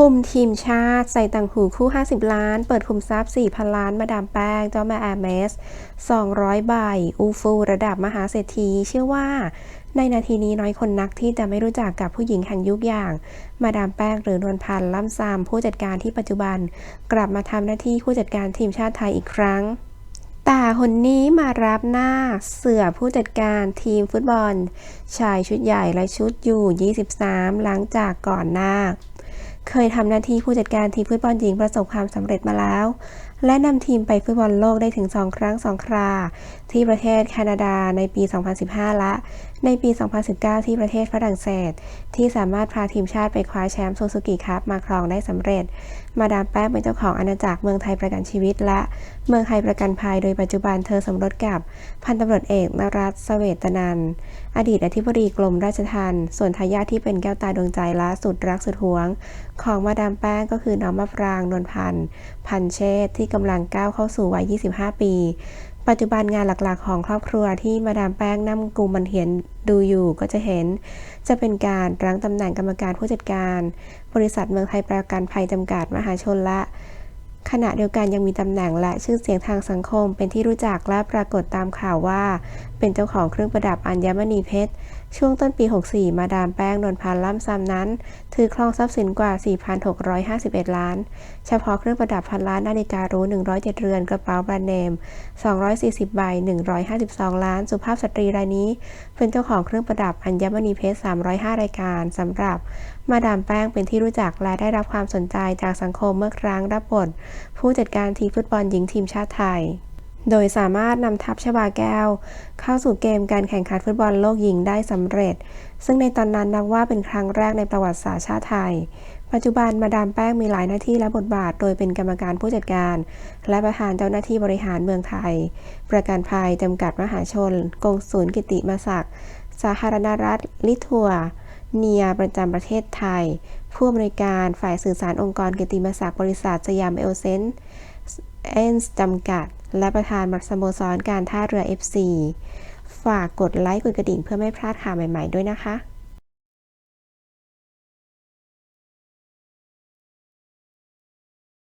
คุมทีมชาติใส่ต่างหูคู่ 50 ล้าน เปิดคุมทรัพย์ 4,000 ล้าน มาดามแป้งเจ้าแม่แอร์เมส 200 ใบ อูฟู ระดับมหาเศรษฐี เชื่อว่า ในนาทีนี้น้อยคนนักที่จะไม่รู้จักกับผู้หญิงแห่งยุคอย่าง มาดามแป้งหรือนวลพันธ์ล่ำซามผู้จัดการที่ปัจจุบัน กลับมาทำหน้าที่ผู้จัดการทีมชาติไทยอีกครั้งแต่คนนี้มารับหน้าเสือผู้จัดการทีมฟุตบอล ชายชุดใหญ่และชุดอยู่ 23 หลังจากก่อนหน้า เคยทำหน้าที่ผู้จัดการทีมฟุตบอลหญิงประสบความสำเร็จมาแล้วและนำทีมไปฟุตบอลโลกได้ถึง 2 ครั้ง 2 ครา ที่ประเทศแคนาดาในปี 2015 และ ในปี 2019 ที่ประเทศฝรั่งเศส ที่สามารถพาทีมชาติไปคว้าแชมป์ซูซูกิคัพมาครองได้สำเร็จ มาดามแป้งเป็นเจ้าของอาณาจักรเมืองไทยประกันชีวิต และเมืองไทยประกันภัยโดยปัจจุบันเธอสมรสกับพันตำรวจเอกนรัตเสเวตนันอดีตอธิบดีกรมราชทัณฑ์ส่วนทายาทที่เป็นแก้วตาดวงใจและสุดรักสุดหวง ของมาดามแป้งก็คือน้องมะปรางนวลพันธ์พันเชษฐ์ที่กำลังก้าวเข้าสู่วัย 25 ปี ปัจจุบันงานหลักๆ ของครอบครัวที่มาดามแป้งนั่งกุมบันเห็นดูอยู่ก็จะเห็น จะเป็นการรั้งตำแหน่งกรรมการผู้จัดการ บริษัทเมืองไทยประกันภัยจำกัดมหาชนละ ขณะเดียวกันยังมีตำแหน่งและชื่อเสียงทางสังคม เป็นที่รู้จักและปรากฏตามข่าวว่า เป็นเจ้าของเครื่องประดับอัญมณีเพชร ช่วงต้นปี 64 มาดามแป้งนวลพันธ์ล่ำซำนั้น ถือครองทรัพย์สินกว่า 4,651 ล้าน เฉพาะเครื่องประดับพันล้านนาฬิการู107 เรือนกระเป๋าแบรนด์เนม 240 ใบ 152 ล้าน สุภาพสตรีรายนี้ เป็นเจ้าของเครื่องประดับอัญมณีเพชร 305 รายการสำหรับ มาดามแป้งเป็นที่รู้จักและได้รับความสนใจจากสังคมเมื่อครั้งรับบท ผู้จัดการทีมฟุตบอลหญิงทีมชาติไทย โดยสามารถนำทัพชบาแก้ว เข้าสู่เกมการแข่งขันฟุตบอลโลกหญิงได้สำเร็จ ซึ่งในตอนนั้นนับว่าเป็นครั้งแรกในประวัติศาสตร์ชาติไทย ปัจจุบันมาดามแป้งมีหลายหน้าที่และบทบาท โดยเป็นกรรมการผู้จัดการ และประธานเจ้าหน้าที่บริหารเมืองไทย ประกันภัยจำกัดมหาชน กงศูนย์กิติมศักดิ์สาธารณรัฐ ลิทัว เนียประจำประเทศไทย ผู้อำนวยการฝ่ายสื่อสารองค์กรกิติมศักดิ์บริษัทสยามเอลเซนเอ็นส์จำกัด และประธานสโมสรการท่าเรือ FC ฝากกดไลค์กดกระดิ่งเพื่อไม่พลาดข่าวใหม่ ๆ ด้วยนะคะ